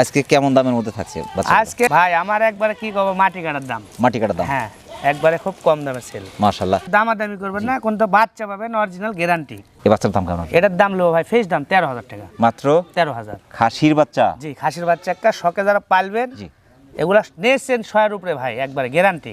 আজকে কেমন দামের মধ্যে থাকছে আজকে ভাই আমার একবারে কি করব মাটি কাটার দাম। মাটি কাটার দাম? হ্যাঁ একবারে খুব কম দামে সেল। মাশাল্লাহ দামাদামি করবেন না কোন তো বাচ্চা পাবেন অরিজিনাল গ্যারান্টি এই বাচ্চার দাম কেমন এটার দাম লো ভাই ফেস দাম তেরো হাজার টাকা। মাত্র? তেরো হাজার। খাসির বাচ্চা? জি খাসির বাচ্চা একটা শখে যারা পালবেন জি। এগুলা নিয়েছেন ছয়ের উপরে ভাই একবারে গ্যারান্টি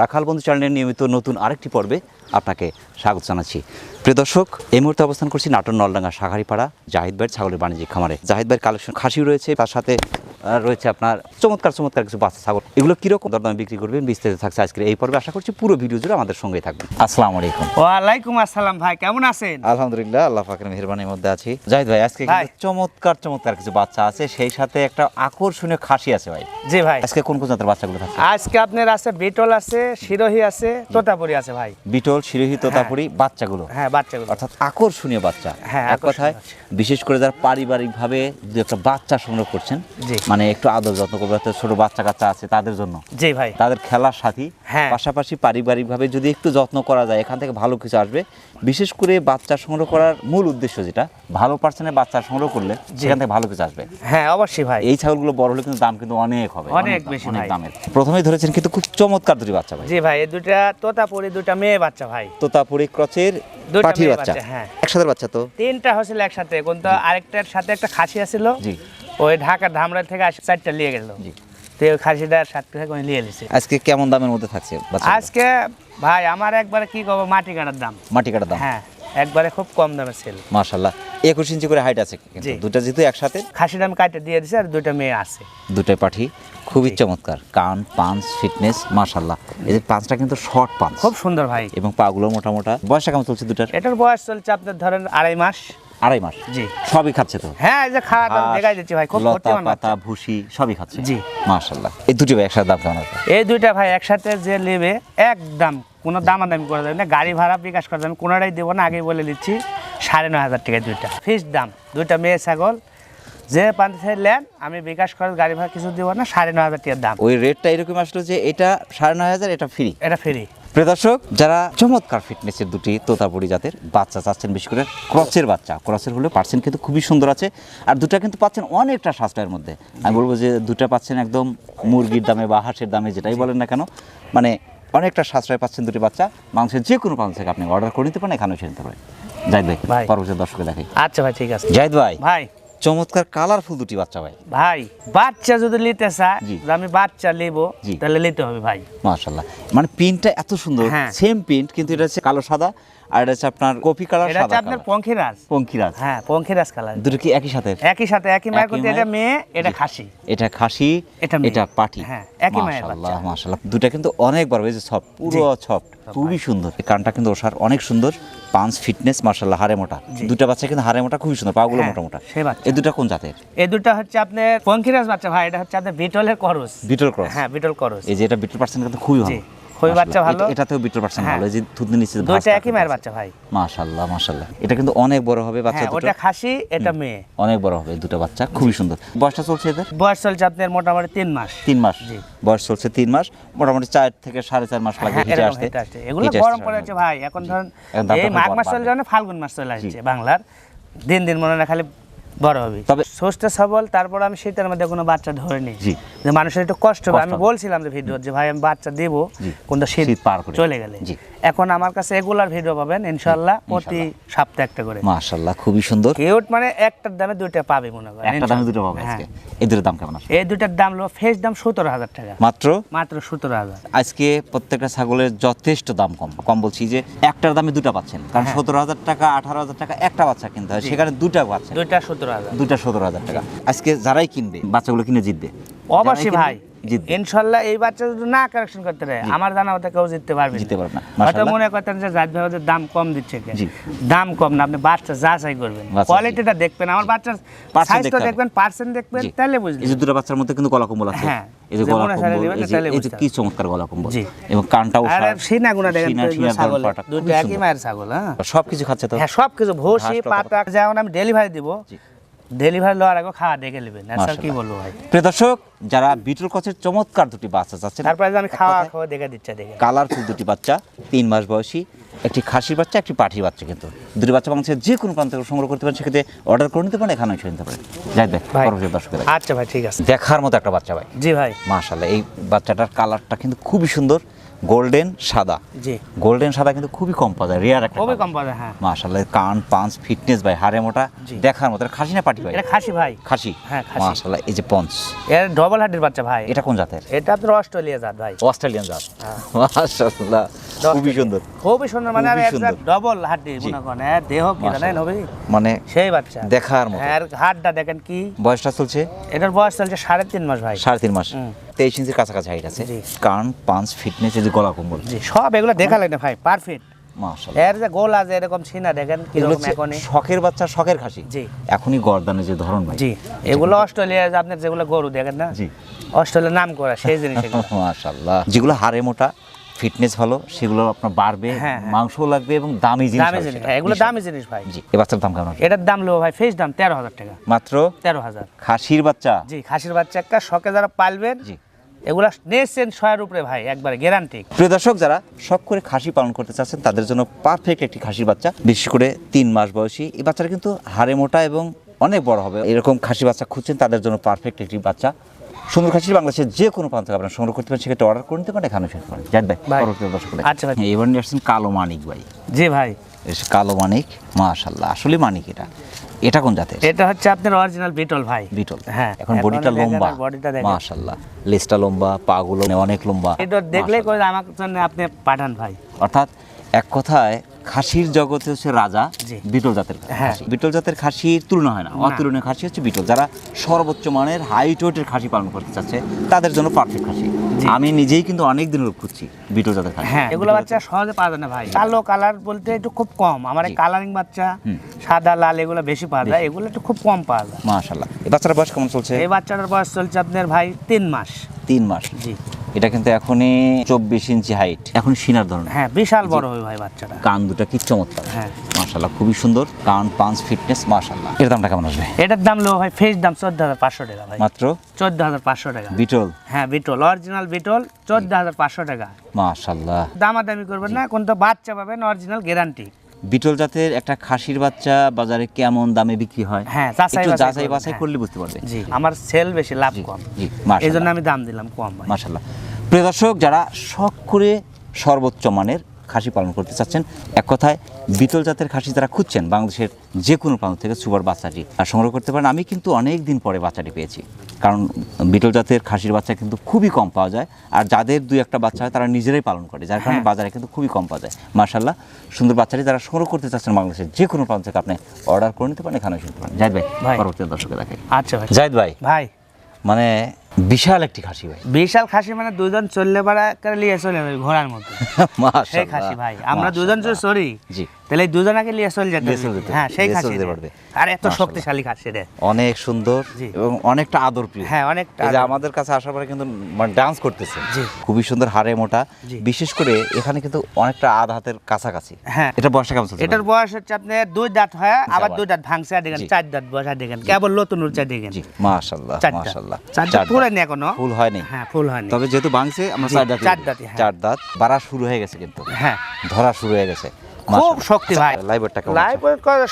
রাখাল বন্ধু চ্যানেলের নিয়মিত নতুন আরেকটি পর্বে আপনাকে স্বাগত জানাচ্ছি। প্রিয় দর্শক এই মুহূর্তে অবস্থান করছি নাটোর নলডাঙ্গা সাগারিপাড়া জাহিদ ভাইয়ের ছাগলের বাণিজ্যিক খামারে। জাহিদ ভাইয়ের কালেকশন খাসি রয়েছে তার সাথে রয়েছে আপনার চমৎকার চমৎকার কিছু বাচ্চা ছাগল। এগুলো কীরকম? দরদামে বিক্রি করবেন বিস্তারিত থাকছে আজকের এই পর্বে। আশা করছি পুরো ভিডিও জুড়ে আমাদের সঙ্গে থাকবেন। আসসালামু আলাইকুম। ওয়ালাইকুম আসসালাম ভাই কেমন আছেন? আলহামদুলিল্লাহ আল্লাহ পাকের মেহরবানির মধ্যে আছি। জাহিদ ভাই আজকে চমৎকার চমৎকার কিছু বাচ্চা আছে সেই সাথে একটা আকর্ষণীয় খাসি আছে ভাই। জি ভাই। আজকে কোন কোন জাতের বাচ্চাগুলো থাকছে? আজকে আপনার আছে বিটল আছে শিরোহি আছে তোতাপুরি আছে ভাই। বিটল শিরোহি তোতাপুরি বাচ্চাগুলো। হ্যাঁ বাচ্চাগুলো। অর্থাৎ আকর্ষণীয় বাচ্চা। হ্যাঁ, এক কথায় বিশেষ করে যারা পারিবারিকভাবে দু একটা বাচ্চা সংগ্রহ করছেন মানে একটু আদর যত্ন করবে ছোট বাচ্চা কাচ্চা আছে তাদের জন্য। জি ভাই। তাদের খেলার সাথী। হ্যাঁ। পাশাপাশি পারিবারিকভাবে যদি একটু যত্ন করা যায় এখান থেকে ভালো কিছু আসবে। বিশেষ করে বাচ্চা সংগ্রহ করার মূল উদ্দেশ্য যেটা ভালো পার্সেন্টের বাচ্চা সংগ্রহ করলে সেখান থেকে ভালো কিছু আসবে। হ্যাঁ অবশ্যই ভাই। এই ছাগলগুলো বড় হলে কিন্তু দাম কিন্তু অনেক হবে অনেক বেশি অনেক দামের। প্রথমেই ধরেছেন কিন্তু খুব চমৎকার দুটি বাচ্চা। ভাই। জি ভাই এই দুইটা তোতাপুরি দুইটা মেয়ে বাচ্চা ভাই। তোতাপুরি বাচ্চা। বাচ্চা, হ্যাঁ। একসাথে বাচ্চা তো? তিনটা হয়েছিল একসাথে কিন্তু আরেকটার সাথে একটা খাসি আছিল। জি। ওই ঢাকা ধামরা থেকে আসে চারটা নিয়ে গেল। জি। তো খাসিটার থেকে নিয়ে আজকে কেমন দামের মধ্যে থাকছে আজকে ভাই আমার একবার কি করব মাটি কাটার দাম। মাটি কাটার দাম? হ্যাঁ। একবারে খুব কম দামে সেল মাশাল্লাহ একুশ ইঞ্চি করে হাইট আছে। দুটা যেহেতু একসাথে। খাসিটা আমি কাটে দিয়ে দিছি আর দুইটা মেয়ে আছে। দুটাই পাঠি। খুবই চমৎকার। কান পাঞ্চ ফিটনেস মাশাল্লাহ এই যে পাঁচটা কিন্তু শর্ট পাঞ্চ খুব সুন্দর ভাই। এবং পাগুলো মোটা মোটা বয়সটা কেমন চলছে দুটার এটার বয়স চলছে আপনার ধরেন আড়াই মাস। আড়াই মাস? জি। সবই খাচ্ছে তো? হ্যাঁ এই যে খাওয়া দাওয়া দেখাই দিচ্ছি ভাই খুব লতা পাতা ভুসি সবই খাচ্ছে। জি। মাশাল্লাহ এই দুটো ভাই একসাথে দাম কেমন এই দুইটা ভাই একসাথে যে নেবে একদম কোনো দামাদামি করে দেবে না গাড়ি ভাড়া বিকাশ করে দেবে কোনোটাই দেবো না আগে বলে দিচ্ছি সাড়ে নয় হাজার টাকা দুইটা। ফিক্সড দাম দুইটা মেয়ে ছাগল যে পান্তি থেকে নেন আমি বিকাশ করে গাড়ি ভাড়া কিছু দেবো না সাড়ে নয় হাজার টাকার দাম। ওই রেটটা এরকম আসলো যে এটা সাড়ে নয় হাজার এটা ফ্রি এটা ফ্রি প্রিয় দর্শক যারা চমৎকার ফিটনেসের দুটি তোতাপুরি জাতের বাচ্চা চাচ্ছেন বিশেষ করে ক্রসের বাচ্চা ক্রসের হলে পার্সেন্ট কিন্তু খুবই সুন্দর আছে আর দুটা কিন্তু পাচ্ছেন অনেকটা সাশ্রয়ের মধ্যে। আমি বলব যে দুটা পাচ্ছেন একদম মুরগির দামে বা হাঁসের দামে যেটাই বলেন না কেন মানে অনেকটা সাশ্রয় পাচ্ছেন দুটি বাচ্চা। মাংসের যে কোনো পাঞ্চ থেকে আপনি অর্ডার করে নিতে পারেন এখানেও নিতে পারেন। জাহিদ ভাই। পরবর্তী দর্শকে দেখাই। আচ্ছা ভাই ঠিক আছে। জাহিদ ভাই ভাই। চমৎকার কালারফুল দুটি বাচ্চা ভাই। ভাই বাচ্চা যদি নিতে চায় আমি বাচ্চা নেব। তাহলে নিতে হবে ভাই। মাশাআল্লাহ। মানে প্রিন্টটা এত সুন্দর হ্যাঁ। সেম প্রিন্ট কিন্তু এটা হচ্ছে কালো সাদা। আর এটা হচ্ছে আপনার কপি কালার এটা হচ্ছে আপনার পঙ্খিরাজ। পঙ্খিরাজ। হ্যাঁ পঙ্খিরাজ কালার। দুটো কি একই সাথে? একই সাথে একই মায়ের করতে এটা মেয়ে এটা খাসি। এটা খাসি এটা এটা পাটি। হ্যাঁ, একই মায়ের বাচ্চা। মাশাআল্লাহ। দুটা কিন্তু অনেক বড় এই যে সফট পুরো সফট খুবই সুন্দর। কানটা কিন্তু ওষার অনেক সুন্দর। পাঁচ ফিটনেস মাশাআল্লাহ হাড়ে মোটা। দুটা বাচ্চা কিন্তু হাড়ে মোটা খুবই সুন্দর পাগুলো হ্যাঁ, মোটা মোটা এই দুটা কোন জাতের? এই দুটো হচ্ছে আপনার পঙ্খিরাজ বাচ্চা ভাই। এটা হচ্ছে আপনার বিটলের করস। Beetle cross? হ্যাঁ বিটল করস। এই যে এটা বিটল পার্সেন্ট কিন্তু খুবই ভালো। বাচ্চা ভালো। এটাতেও বিটল পার্সেন্ট হ্যাঁ। ভালো। যে নিচে দুইটা একই মায়ের বাচ্চা ভাই। মাশাআল্লাহ মাশাআল্লাহ। এটা কিন্তু অনেক বড় হবে বাচ্চা হ্যাঁ দুটো। ওটা খাসি এটা মেয়ে। অনেক বড় হবে দুটো বাচ্চা। খুবই সুন্দর। বয়সটা চলছে এদের? বয়স চলছে আপনার মোটামুটি তিন মাস। তিন মাস। জি। বয়স চলছে তিন মাস। মোটামুটি চার থেকে সাড়ে চার মাস লাগবে হ্যাঁ, হিটে আসতে। এগুলো গরম ভাই। এখন ধরেন এই মাঘ মাস চলে যাবে ফাল্গুন মাস চলে আসছে বাংলার। দিন দিন মনে না খালি বড় হবে। তবে- সুস্থ সবল তারপর আমি শীতের মধ্যে কোনো বাচ্চা ধরিনি। জি। যে মানুষের একটু কষ্ট হবে আমি বলছিলাম যে ভিডিও যে ভাই আমি বাচ্চা দেবো। কিন্তু শীত পার করে। চলে গেলে। এখন আমার কাছে এগুলার ভিডিও পাবেন ইনশাল্লাহ প্রতি সপ্তাহে একটা করে। মাশাআল্লাহ খুবই সুন্দর। কিউট মানে একটার দামে দুইটা পাবে মনে করেন একটা দামে দুটো পাবে। আজকে। এই দুটোর দাম কেমন এই দুটার দাম হলো ফেস দাম সতেরো হাজার টাকা। মাত্র? মাত্র সতেরো হাজার। আজকে প্রত্যেকটা ছাগলের যথেষ্ট দাম কম। কম বলছি যে একটার দামে দুটা পাচ্ছেন। কারণ হ্যাঁ। সতেরো হাজার টাকা আঠারো হাজার টাকা একটা বাচ্চা কিনতে হয়। সেখানে দুটা পাচ্ছেন দুইটা সতেরো দুটা সতেরো হাজার টাকা। আজকে যারাই কিনবে বাচ্চাগুলো কিনে জিতবে। অবশ্যই ভাই। ইনশাল্লাহ এই বাচ্চা যদি না কারেকশন করতে পারে আমার জানা মতে কেউ জিততে পারবে জিততে পারবে না। হয়তো মনে করতেন যে জাত ভাই ওদের দাম কম দিচ্ছে কে? দাম কম না আপনি বাচ্চা যাচাই করবেন। কোয়ালিটিটা দেখবেন। আমার বাচ্চার সাইজটা দেখবেন পার্সেন্ট দেখবেন। তাহলে এই যে দুটো বাচ্চার মধ্যে কিন্তু গলা কম্বল আছে। হ্যাঁ, এই যে যে গলা কম্বল এই যে যে কি চমৎকার গলা কম্বল এবং কানটাও আর সিনা গুনা দেখেন খুবই দুটো একই মায়ের ছাগল হ্যাঁ। সব কিছু খাচ্ছে তো? হ্যাঁ সব কিছু ভুসি পাতা যেমন আমি ডেলিভারি দিব। ডেলিভারি লওয়ার আগে খাওয়া দেখে নেবেন স্যার কি বলব ভাই? প্রিয় দর্শক যারা বিটল কচের চমৎকার দুটি বাচ্চা চাচ্ছেন তারপরে আমি খাওয়া খাওয়া দেখে দিচ্ছে দেখে কালারফুল দুটি বাচ্চা তিন মাস বয়সী একটি খাসির বাচ্চা একটি পাঠির বাচ্চা কিন্তু। দুটি বাচ্চা বাংলাদেশের যে কোনো প্রান্ত সংগ্রহ করতে পারেন সেক্ষেত্রে অর্ডার করে নিতে পারেন এখানে এসে নিতে পারেন। যাই দেখ পরবর্তী দর্শকের আচ্ছা ভাই ঠিক আছে। দেখার মতো একটা বাচ্চা ভাই। জি ভাই। মাশাল্লাহ এই বাচ্চাটার কালারটা কিন্তু খুবই সুন্দর। গোল্ডেন সাদা। জি। গোল্ডেন সাদা কিন্তু খুবই কম পাওয়া যায় রেয়ার একটা খুবই কম পাওয়া যায়, হ্যাঁ। মাশাল্লাহ কান পাঁচ ফিটনেস ভাই হাড়ে মোটা। দেখার মতো। খাসি না পাটি ভাই? এটা খাসি ভাই। খাসি? হ্যাঁ, খাসি। মাশাল্লাহ এই যে পঞ্চ। এর ডবল হার্টের বাচ্চা ভাই। এটা কোন জাতের? এটা আপনার অস্ট্রেলিয়া জাত ভাই। অস্ট্রেলিয়ান জাত। হ্যাঁ। মাশাল্লাহ খুবই সুন্দর। খুবই সুন্দর মানে আর খুবই একটা। Double G. মনে করেন দেহ কি জানেন মাশাআল্লাহ। হবে মানে সেই বাচ্চা। দেখার মতো। হ্যাঁ, আর হাড়টা দেখেন কি? বয়সটা চলছে? এটার বয়স চলছে সাড়ে তিন মাস ভাই। সাড়ে তিন মাস। তেইশ ইঞ্চির কাছাকাছি হাইট আছে। কান পাঞ্চ ফিটনেস যদি গলা কম্বল। সব এগুলো দেখা লাগে না ভাই পারফেক্ট এর যে গোল আছে এরকম ছিনা দেখেন শখের বাচ্চা শখের খাসি। জি। এখনই গর্দানে যে ধরন ভাই। জি এগুলো অস্ট্রেলিয়া আপনার যেগুলো গরু দেখেন না? জি। অস্ট্রেলিয়ার নাম করা সেই জিনিস এগুলো। মাশাল্লাহ যেগুলো হাড়ে মোটা ফিটনেস ভালো সেগুলো আপনার বাড়বে হ্যাঁ, হ্যাঁ। মাংসও লাগবে এবং দামি জিনিস দামি জিনিস সেটা। হ্যাঁ, এগুলো দামি জিনিস ভাই। জি এ বাচ্চার দাম কেমন এটার দাম লো ভাই ফেস দাম তেরো হাজার টাকা। মাত্র? তেরো হাজার। খাসির বাচ্চা? জি খাসির বাচ্চা একটা শখে যারা পালবেন জি। এগুলা নিয়েছেন ছয়ের উপরে ভাই একবারে গ্যারান্টি প্রিয় দর্শক যারা শখ করে খাসি পালন করতে চাচ্ছেন তাদের জন্য পারফেক্ট একটি খাসির বাচ্চা। বিশেষ করে তিন মাস বয়সী এই বাচ্চাটা কিন্তু হাড়ে মোটা এবং অনেক বড় হবে। এরকম খাসি বাচ্চা খুঁজছেন তাদের জন্য পারফেক্ট একটি বাচ্চা। সুন্দর খাসি বাংলাদেশের যে কোনো প্রান্ত থেকে আপনারা সংগ্রহ করতে পারেন সেক্ষেত্রে অর্ডার করে নিতে পারেন এখানে ভাই। পরবর্তী দর্শক আচ্ছা ভাই। হ্যাঁ, এবার নিয়ে আসছেন কালো মানিক ভাই। জি ভাই। কালো মানিক মাশাল্লাহ আসলে মানিক এটা। এটা কোন জাতের? এটা হচ্ছে আপনার অরিজিনাল বিটল ভাই। বিটল। হ্যাঁ এখন বডিটা লম্বা বডিটা দেখেন। মাশাল্লাহ লেজটা লম্বা পাগুলো অনেক লম্বা এটা দেখলেই করে আমার জন্য আপনি পাঠান ভাই। অর্থাৎ এক কথায় খাসির জগতে হচ্ছে রাজা। বিটল জাতের হ্যাঁ। খাসি বিটল জাতের খাসির তুলনা হয় না। অতুলনীয় খাসি হচ্ছে বিটল। যারা সর্বোচ্চ মানের হাইট ওয়েটের খাসি পালন করতে চাচ্ছে তাদের জন্য পারফেক্ট খাসি। আমি নিজেই কিন্তু অনেক দিন খুঁজছি বিটল জাতের খাসি। হ্যাঁ এগুলো বাচ্চা সহজে পাওয়া যায় না ভাই। কালো কালার বলতে একটু খুব কম। আমার। কালারিং বাচ্চা সাদা লাল এগুলো বেশি পাওয়া যায়। এগুলো একটু খুব কম পাওয়া যায়। মাশাল্লাহ এই বাচ্চাটার বয়স কেমন চলছে? এই বাচ্চাটার বয়স চলছে আপনার ভাই তিন মাস। তিন মাস। জি। এটা কিন্তু এখনই চব্বিশ ইঞ্চি হাইট এখন সিনার ধরনের। হ্যাঁ বিশাল বড় হবে ভাই বাচ্চাটা। কান দুটা কি চমৎকার। হ্যাঁ। মাশাল্লাহ খুবই সুন্দর। কান পাঁচ ফিটনেস মাশাল্লাহ এর দামটা কেমন আসবে? এটার দাম লো ভাই ফেস দাম চোদ্দ হাজার পাঁচশো টাকা ভাই। মাত্র? চোদ্দ হাজার পাঁচশো টাকা। বিটল? হ্যাঁ বিটল। অরিজিনাল বিটল চোদ্দ হাজার পাঁচশো টাকা। মাশাল্লাহ দামাদামি করবেন না কোন তো বাচ্চা পাবেন অরিজিনাল গ্যারান্টি বিটল জাতের একটা খাসির বাচ্চা বাজারে কেমন দামে বিক্রি হয়? হ্যাঁ, যাচাই একটু যাচাই বাছাই হ্যাঁ। করলে বুঝতে পারবে। জি আমার সেল বেশি লাভ কম। জি, এই। জন্য আমি দাম দিলাম কম মাশাআল্লাহ। প্রিয় দর্শক যারা শখ করে সর্বোচ্চ মানের খাসি পালন করতে চাচ্ছেন। এক কথায় বিটল জাতের খাসি যারা খুঁজছেন বাংলাদেশের যে কোনো প্রান্ত থেকে সুপার বাচ্চাটি আর সংগ্রহ করতে পারেন। আমি কিন্তু অনেক দিন পরে বাচ্চাটি পেয়েছি। কারণ বিটল জাতের খাসির বাচ্চা কিন্তু খুবই কম পাওয়া যায়। আর যাদের দুই একটা বাচ্চা হয় তারা নিজেরাই পালন করে। যার কারণে হ্যাঁ। বাজারে কিন্তু খুবই কম পাওয়া যায়। মার্শাল্লাহ সুন্দর বাচ্চাটি যারা সংগ্রহ করতে চাচ্ছেন বাংলাদেশের যে কোনো প্রান্ত থেকে আপনি অর্ডার করে নিতে পারেন এখানে শুনতে পারেন। জাহিদ ভাই। পরবর্তী দর্শকে দেখে আচ্ছা ভাই। জাহিদ ভাই। ভাই। মানে বিশাল একটি খাসি ভাই। বিশাল খাসি মানে দুজন চললে পারা করে নিয়ে চলে যাবে ঘোড়ার মতো? সেই খাসি ভাই। আমরা দুজন চড়ি জি। তাহলে দুজনাকে নিয়ে চলে যেতে হ্যাঁ সেই খাসি। আর এত শক্তিশালী খাসি রে। অনেক সুন্দর এবং অনেকটা আদর প্রিয় হ্যাঁ অনেকটা যে আমাদের কাছে আসার পরে কিন্তু মানে ডান্স করতেছে। খুবই সুন্দর হাড়ে মোটা। বিশেষ করে এখানে কিন্তু অনেকটা আধ হাতের কাছাকাছি। হ্যাঁ। এটা বয়সটা কেমন এটার বয়স হচ্ছে আপনার দুই দাঁত হয় আবার আবার। দুই দাঁত ভাঙছে আর দেখেন চার দাঁত বয়স আর দেখেন কেবল নতুন উচ্চা দেখেন। মাশাআল্লাহ মাশাআল্লাহ। চার দাঁত। নেই এখনও। ফুল হয়নি। হ্যাঁ ফুল হয়নি। তবে যেহেতু ভাঙছে আমরা চার দাঁত হ্যাঁ। চার দাঁত বাড়া শুরু হয়ে গেছে কিন্তু। হ্যাঁ। ধরা শুরু হয়ে গেছে। খুব শক্তি ভাই। লাইভারটা কেমন লাইভ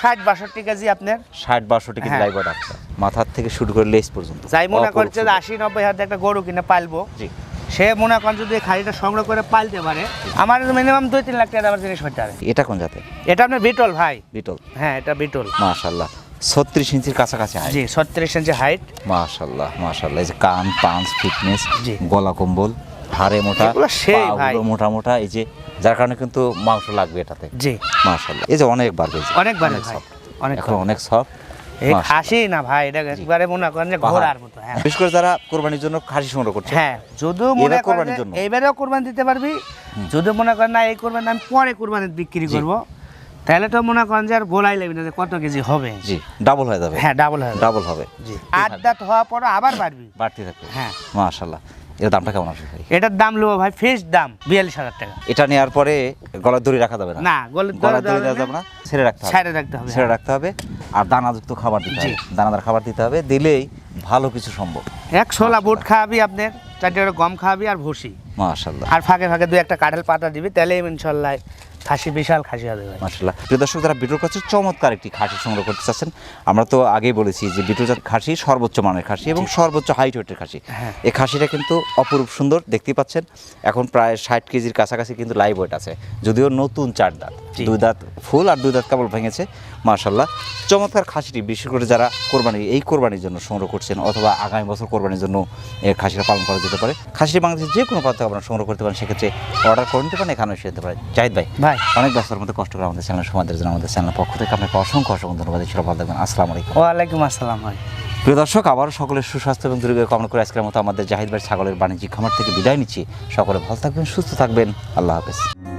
ষাট বাষট্টি কেজি আপনার? ষাট বাষট্টি কেজি হ্যাঁ। লাইভার আছে মাথার থেকে শুরু করে লেস পর্যন্ত। যাই মনে করছে। আশি নব্বই হাজার একটা গরু কিনে পালবো। জি। সে মনে করেন যদি খাড়িটা সংগ্রহ করে পালতে পারে আমার মিনিমাম দুই তিন লাখ টাকা আমার জিনিস হতে হবে এটা কোন জাতের? এটা আপনার বিটল ভাই। বিটল। হ্যাঁ এটা বিটল। মাশাআল্লাহ। ছত্রিশ ইঞ্চির কাছাকাছি জি ছত্রিশ ইঞ্চি হাইট মাশাআল্লাহ মাশাআল্লাহ। এই যে কান পাঁচ ফিটনেস জি। গলা কম্বল। হাড়ে মোটা। মোটা মোটা এই যে যার কারণে কিন্তু মাংস লাগবে এটাতে। জি। মাশাআল্লাহ। এই যে অনেক বার অনেক ভাই অনেক এখন অনেক সফট এই খাসি না ভাই এটা একবারে মনে করেন যে ঘোড়ার মতো হ্যাঁ। বিশেষ করে যারা কোরবানির জন্য খাসি সংগ্রহ করছে। হ্যাঁ যদিও মনে করেন কোরবানির জন্য? এইবারেও কোরবানি দিতে পারবি। যদিও মনে করেন না এই কোরবানি আমি পরে কোরবানি বিক্রি করব। তাহলে তো মনে করেন যে আর বলাই লাগবে না যে কত কেজি হবে। জি ডাবল হয়ে যাবে। হ্যাঁ ডাবল হবে ডাবল হবে। জি আট দাঁত হওয়ার পর আবার বাড়বি। বাড়তি থাকবে। হ্যাঁ। মাশাল্লাহ এর দামটা কেমন আসবে ভাই? এটার দাম নেব ভাই দাম বিয়াল্লিশ হাজার টাকা। এটা নেওয়ার পরে গলার দড়ি রাখা যাবে না? না গলার দড়ি যাবে না। ছেড়ে রাখতে হবে। ছেড়ে রাখতে হবে ছেড়ে রাখতে হবে। আর দানাযুক্ত খাবার দিতে হবে। দানাদার খাবার দিতে হবে। দিলেই ভালো কিছু সম্ভব। এক ছোলা বুট খাওয়াবি আপনার চারটে গম খাওয়াবি আর ভুসি। মাশাল্লাহ আর ফাঁকে ফাঁকে দুই একটা কাঁঠাল পাতা দিবি তাহলে ইনশাল্লাহ খাসি বিশাল খাসি হবে ভাই। মাশাল্লাহ প্রিয় দর্শক যারা বিটুর কাছে চমৎকার একটি খাসি সংগ্রহ করতে চাচ্ছেন। আমরা তো আগেই বলেছি যে বিটুর খাসি সর্বোচ্চ মানের খাসি এবং সর্বোচ্চ হাইট ওয়েটের খাসি। হ্যাঁ। এই খাসিটা কিন্তু অপরূপ সুন্দর দেখতে পাচ্ছেন। এখন প্রায় ষাট কেজির কাছাকাছি কিন্তু লাইভ ওয়েট আছে যদিও নতুন চার দাঁত। দুই দাঁত ফুল আর দুই দাঁত কেবল ভেঙেছে মার্শাল্লাহ চমৎকার খাসিটি বিশেষ করে যারা কোরবানি এই কোরবানির জন্য সংগ্রহ করছেন অথবা আগামী বছর কোরবানির জন্য এই খাসিটা পালন করা যেতে পারে। খাসিটি বাংলাদেশের যে কোনো প্রান্ত আপনারা সংগ্রহ করতে পারেন সেক্ষেত্রে অর্ডার করে নিতে পারেন এখানে এসে যেতে পারেন। জাহিদ ভাই ভাই। অনেক ব্যস্ততার মধ্যে কষ্ট করে আমাদের চ্যানেল সমাজের জন্য আমাদের চ্যানেল পক্ষ থেকে আপনাকে অসংখ্য অসংখ্য ধন্যবাদ ছিল ভালো থাকবেন। আসসালামু আলাইকুম। ওয়ালাইকুম আসসালাম ভাই। প্রিয় দর্শক আবারও সকলের সুস্বাস্থ্য এবং দীর্ঘ কামনা করে আজকের মতো আমাদের জাহিদ ভাই ছাগলের বাণিজ্যিক খামার থেকে বিদায় নিচ্ছি। সকলে ভালো থাকবেন সুস্থ থাকবেন। আল্লাহ হাফেজ।